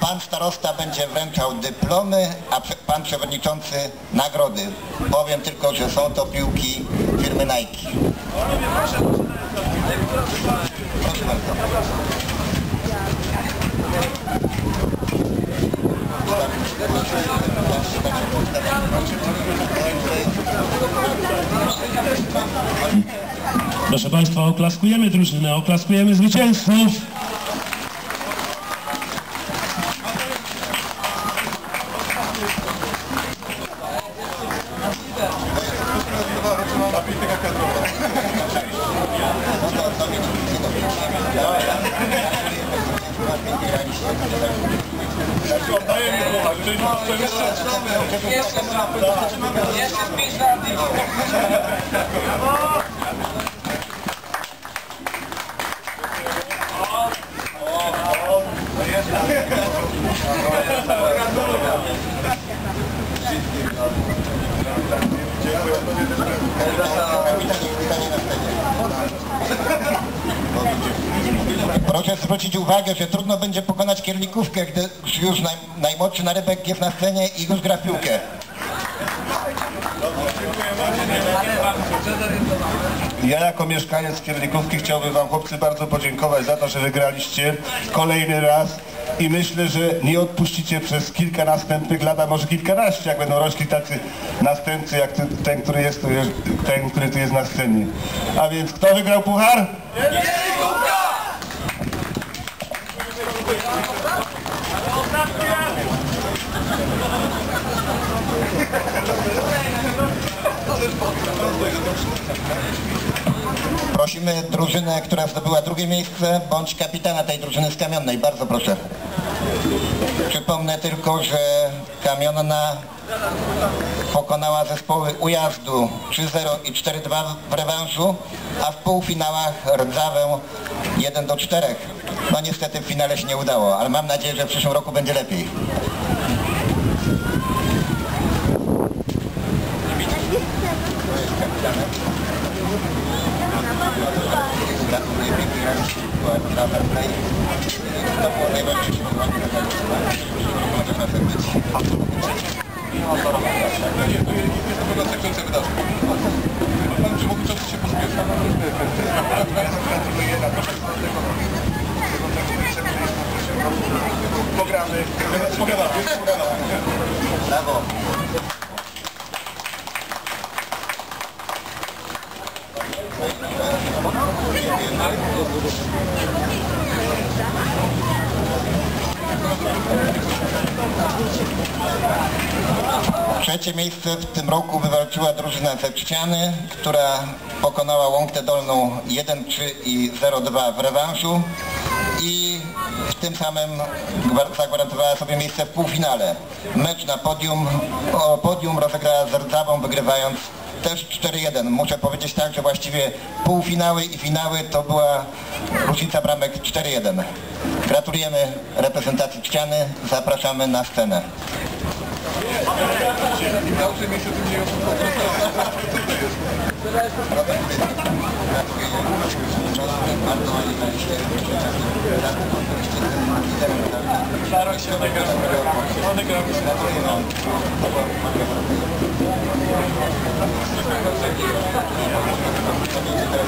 pan starosta będzie wręczał dyplomy, a pan przewodniczący nagrody. Powiem tylko, że są to piłki firmy Nike. Proszę bardzo. Proszę Państwa, oklaskujemy drużynę, oklaskujemy zwycięzców. Jeszcze z pięć lat. Proszę zwrócić uwagę, że trudno będzie pokonać kierlikówkę, gdy już naj, najmłodszy narybek jest na scenie i już gra w piłkę. Ja jako mieszkaniec Kiernikówki chciałbym Wam chłopcy bardzo podziękować za to, że wygraliście kolejny raz i myślę, że nie odpuścicie przez kilka następnych lat, a może kilkanaście, jak będą rośli tacy następcy jak ten, ten, który jest tu, jest- ten, który tu jest na scenie. A więc kto wygrał puchar? Prosimy drużynę, która zdobyła drugie miejsce, bądź kapitana tej drużyny z Kamionnej. Bardzo proszę. Przypomnę tylko, że Kamionna pokonała zespoły Ujazdu 3-0 i 4-2 w rewanżu, a w półfinałach Rdzawę 1-4. No niestety w finale się nie udało, ale mam nadzieję, że w przyszłym roku będzie lepiej. Gratuluję pięknej realizacji. Była dla pewnej. To Trzecie miejsce w tym roku wywalczyła drużyna ze Trzciany, która pokonała Łąkę Dolną 1-3 i 0-2 w rewanżu i tym samym gwar- zagwarantowała sobie miejsce w półfinale. Mecz na podium, o podium rozegrała z Rdzawą, wygrywając też 4-1. Muszę powiedzieć tak, że właściwie półfinały i finały to była różnica bramek 4-1. Gratulujemy reprezentacji Trzciany, zapraszamy na scenę. Dalszy miesiąc nie jest Staraj się odegrać. Odegramy się na to.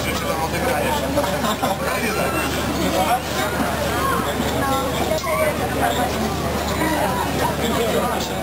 Życzę nam odegrania. Thank you.